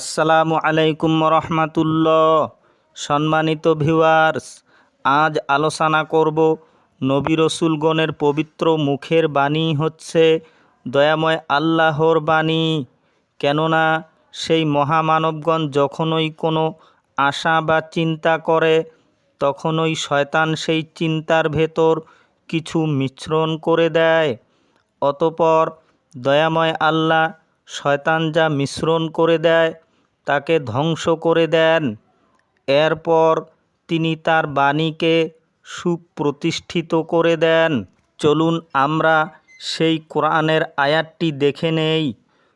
আসসালামু আলাইকুম রহমাতুল্লাহ। সম্মানিত ভিউয়ার্স, আজ আলোচনা করব নবী রসুলগণের পবিত্র মুখের বাণী হচ্ছে, দয়াময় আল্লাহর বাণী। কেননা সেই মহামানবগণ যখনই কোনো আশা বা চিন্তা করে, তখনই শয়তান সেই চিন্তার ভেতর কিছু মিশ্রণ করে দেয়। অতপর দয়াময় আল্লাহ শয়তান যা মিশ্রণ করে দেয় তাকে ধ্বংস করে দেন। এরপর তিনি তার বাণীকে সুপ্রতিষ্ঠিত করে দেন। চলুন আমরা সেই কোরআনের আয়াতটি দেখে নেই।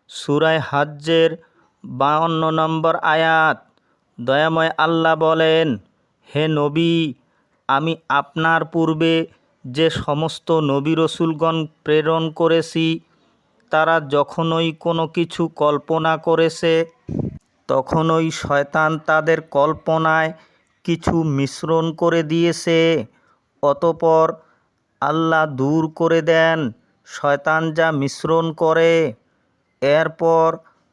সুরায় হাজ্জের বাউন্ন নম্বর আয়াত। দয়াময় আল্লাহ বলেন, হে নবী, আমি আপনার পূর্বে যে সমস্ত নবী রসুলগণ প্রেরণ করেছি, তারা যখনই কোনো কিছু কল্পনা করেছে তখনই শয়তান তাদের কল্পনায় কিছু মিশ্রণ করে দিয়েছে। অতপর আল্লাহ দূর করে দেন, শয়তান যা মিশ্রণ করে। এরপর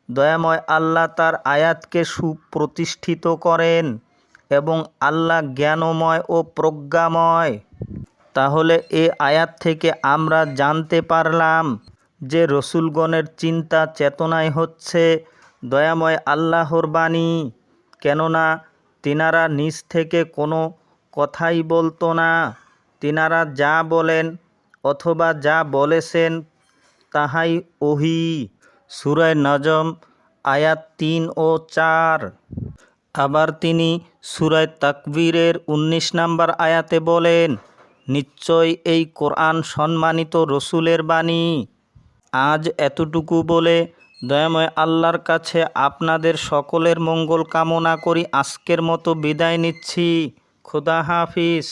দয়াময় আল্লাহ তার আয়াতকে সুপ্রতিষ্ঠিত করেন এবং আল্লাহ জ্ঞানময় ও প্রজ্ঞাময়। তাহলে এ আয়াত থেকে আমরা জানতে পারলাম যে রসুলগণের চিন্তা চেতনায় হচ্ছে দয়াময় আল্লাহর বাণী। কেননা তিনারা নিজ থেকে কোনো কথাই বলতো না। তিনারা যা বলেন অথবা যা বলেছেন তাহাই ওহি। সুরায় নজম, আয়াত তিন ও চার। আবার তিনি সুরায় তাকবীরের উনিশ নম্বর আয়াতে বলেন, নিশ্চয় এই কোরআন সম্মানিত রসুলের বাণী। আজ এতটুকু বলে দয়াময় আল্লাহর কাছে আপনাদের সকলের মঙ্গল কামনা করি। আজকের মতো বিদায় নিচ্ছি। খুদা হাফিজ।